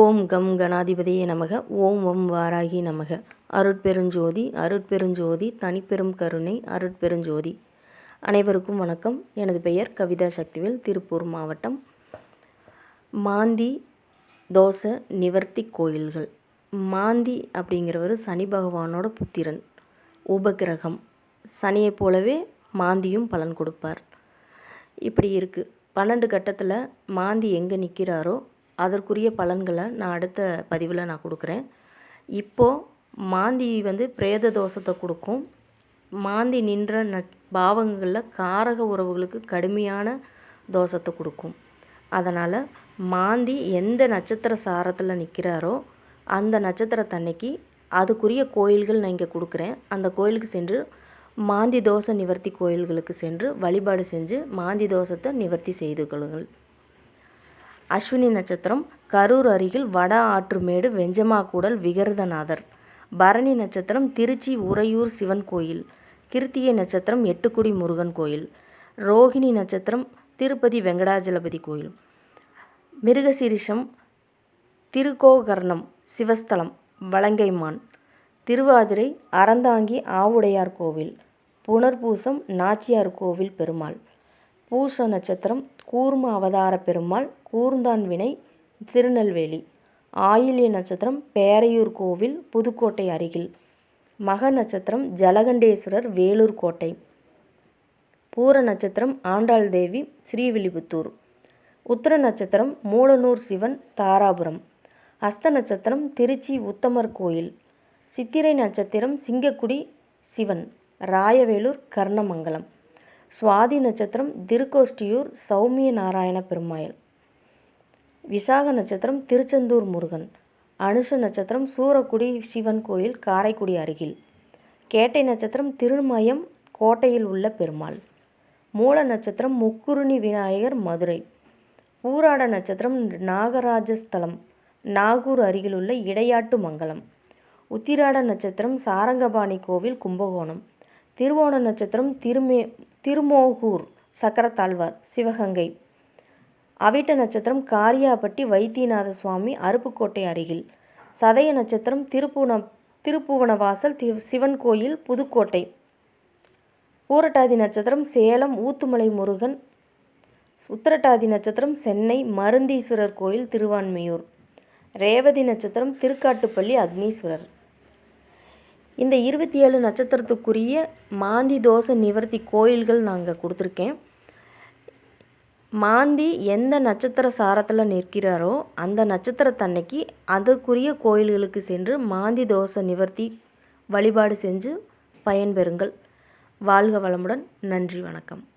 ஓம் come கணாதிபதியே நமக. ஓம் வம் வாராகி நமக. அருட்பெருஞ்சோதி அருட்பெருஞ்சோதி தனிப்பெரும் கருணை அருட்பெருஞ்சோதி. அனைவருக்கும் வணக்கம். எனது பெயர் கவிதா சக்திவேல் திருப்பூர் மாவட்டம். மாந்தி தோச நிவர்த்தி கோயில்கள். மாந்தி அப்படிங்கிறவர் சனி பகவானோட புத்திரன். உபகிரகம் சனியைப் போலவே மாந்தியும் பலன் கொடுப்பார். இப்படி இருக்குது பன்னெண்டு கட்டத்தில் மாந்தி எங்கே நிற்கிறாரோ அதற்குரிய பலன்களை நான் அடுத்த பதிவில் நான் கொடுக்குறேன். இப்போது மாந்தி வந்து பிரேத தோஷத்தை கொடுக்கும். மாந்தி நின்ற ந பாவங்களில் காரக உறவுகளுக்கு கடுமையான தோஷத்தை கொடுக்கும். அதனால் மாந்தி எந்த நட்சத்திர சாரத்தில் நிற்கிறாரோ அந்த நட்சத்திரத்தன்னைக்கு அதுக்குரிய கோயில்கள் நான் இங்கே கொடுக்குறேன். அந்த கோயிலுக்கு சென்று மாந்தி தோஷ நிவர்த்தி கோயில்களுக்கு சென்று வழிபாடு செஞ்சு மாந்தி தோஷத்தை நிவர்த்தி செய்து கொள்ளுங்கள். அஸ்வினி நட்சத்திரம் கரூர் அருகில் வட ஆற்றுமேடு வெஞ்சமாக்கூடல் விகரதநாதர். பரணி நட்சத்திரம் திருச்சி உறையூர் சிவன் கோயில். கிருத்திகை நட்சத்திரம் எட்டுக்குடி முருகன் கோயில். ரோஹிணி நட்சத்திரம் திருப்பதி வெங்கடாஜலபதி கோயில். மிருகசீரிஷம் திருக்கோகர்ணம் சிவஸ்தலம் வலங்கைமான். திருவாதிரை அறந்தாங்கி ஆவுடையார் கோவில். புனர்பூசம் நாச்சியார் கோவில் பெருமாள். பூச நட்சத்திரம் கூர்ம அவதார பெருமாள் கூர்ந்தான் வினை திருநெல்வேலி. ஆயில்ய நட்சத்திரம் பேரையூர் கோவில் புதுக்கோட்டை அருகில். மக நட்சத்திரம் ஜலகண்டேஸ்வரர் வேலூர் கோட்டை. பூர நட்சத்திரம் ஆண்டாள் தேவி ஸ்ரீவில்லிபுத்தூர். உத்திர நட்சத்திரம் மூலனூர் சிவன் தாராபுரம். அஸ்த நட்சத்திரம் திருச்சி உத்தமர் கோயில். சித்திரை நட்சத்திரம் சிங்கக்குடி சிவன். ராயவேலூர் கர்ணமங்கலம். சுவாதி நட்சத்திரம் திருக்கோஷ்டியூர் சௌமிய நாராயண பெருமாள். விசாக நட்சத்திரம் திருச்செந்தூர் முருகன். அனுஷ நட்சத்திரம் சூரக்குடி சிவன் கோயில் காரைக்குடி அருகில். கேட்டை நட்சத்திரம் திருமயம் கோட்டையில் உள்ள பெருமாள். மூல நட்சத்திரம் முக்குருணி விநாயகர் மதுரை. பூராட நட்சத்திரம் நாகராஜஸ்தலம் நாகூர் அருகிலுள்ள இடையாட்டு மங்கலம். உத்திராட நட்சத்திரம் சாரங்கபாணி கோவில் கும்பகோணம். திருவோண நட்சத்திரம் திருமே திருமோகூர் சக்கரத்தாழ்வார் சிவகங்கை. அவிட்ட நட்சத்திரம் காரியாபட்டி வைத்தியநாத சுவாமி அருப்புக்கோட்டை அருகில். சதய நட்சத்திரம் திருப்புவன திருப்புவனவாசல் தி சிவன் கோயில் புதுக்கோட்டை. பூரட்டாதி நட்சத்திரம் சேலம் ஊத்துமலை முருகன். உத்திரட்டாதி நட்சத்திரம் சென்னை மருந்தீஸ்வரர் கோயில் திருவான்மையூர். ரேவதி நட்சத்திரம் திருக்காட்டுப்பள்ளி அக்னீஸ்வரர். இந்த இருபத்தி ஏழு நட்சத்திரத்துக்குரிய மாந்தி தோஷ நிவர்த்தி கோயில்கள் நாங்கள் கொடுத்துருக்கேன். மாந்தி எந்த நட்சத்திர சாரத்தில் நிற்கிறாரோ அந்த நட்சத்திரத்தன்னைக்கு அதற்குரிய கோயில்களுக்கு சென்று மாந்தி தோஷ நிவர்த்தி வழிபாடு செஞ்சு பயன்பெறுங்கள். வாழ்க வளமுடன். நன்றி வணக்கம்.